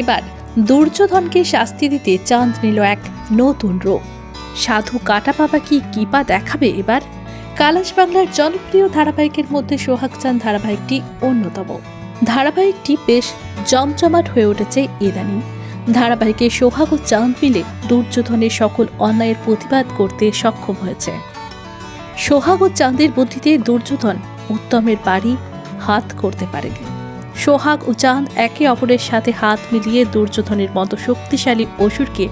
এবার দুর্যোধনকে শাস্তি দিতে চাঁদ নিল এক নতুন রূপ। সাধু কাটা বাবা কি কিপা দেখাবে এবার। কালাশ বাংলার জনপ্রিয় ধারাবাহিকের মধ্যে সোহাগ চাঁদ ধারাবাহিকটি অন্যতম। ধারাবাহিকটি বেশ জমজমাট হয়ে উঠেছে ইদানিং। ধারাবাহিকে সোহাগ ও চাঁদ মিলে দুর্যোধনের সকল অন্যায়ের প্রতিবাদ করতে সক্ষম হয়েছে। সোহাগ ও চাঁদের বুদ্ধিতে দুর্যোধন উত্তমের বাড়ি হাত করতে পারে সোহাগ ও চাঁদ একে অপরের সাথে হাত মিলিয়ে দুর্যোধনের মতো শক্তিশালী অসুরকে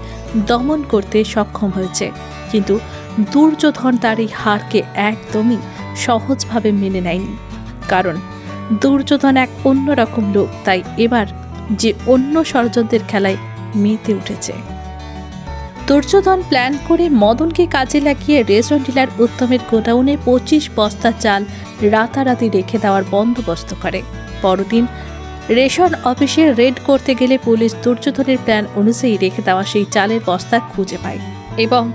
দমন করতে সক্ষম হয়েছে। কিন্তু দুর্যোধন তার এই হারকে একদমই সহজভাবে মেনে নেয়নি। কারণ দুর্যোধন এক অন্যরকম লোক, তাই এবার যে অন্য ষড়যন্ত্রের খেলায় মেতে উঠেছে। দুর্যোধন প্ল্যান করে মদনকে কাজে লাগিয়ে রেশন ডিলার উত্তমের গোডাউনে পঁচিশ বস্তা চাল রাতারাতি রেখে দেওয়ার বন্দোবস্ত করে। পরদিন রেশন অফিসে রেড করতে গেলে পুলিশ দুর্যোধনের প্ল্যান অনুযায়ী রেখে দেওয়া সেই চালের বস্তা খুঁজে পায় এবং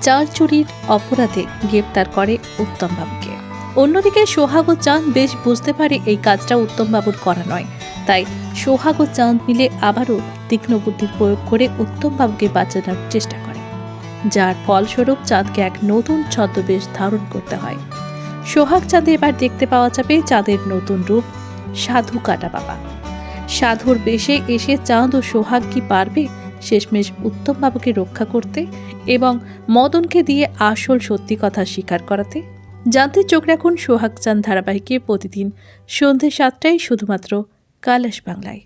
চাল চুরির অপরাধে গ্রেপ্তার করে উত্তমবাবুকে। অন্যদিকে সোহাগ চাঁদ বেশ বুঝতে পারে এই কাজটা উত্তমবাবুর করা নয়। তাই সোহাগ চাঁদ মিলে আবারও তীক্ষ্ণ বুদ্ধি প্রয়োগ করে উত্তমবাবুকে বাঁচানোর চেষ্টা করে। যার ফলস্বরূপ চাঁদকে এক নতুন ছদ্মবেশ ধারণ করতে হয়। সোহাগ চাঁদে এবার দেখতে পাওয়া যাবে চাঁদের নতুন রূপ সাধু কাটা বাবা। সাধুর বেশে এসে চাঁদ ও সোহাগ কি পারবে শেষমেশ উত্তম বাবুকে রক্ষা করতে এবং মদনকে দিয়ে আসল সত্যি কথা স্বীকার করাতে? জানতে চোখ রাখুন সোহাগ চাঁদ ধারাবাহিকে প্রতিদিন সন্ধে সাতটায় শুধুমাত্র কালাস বাংলায়।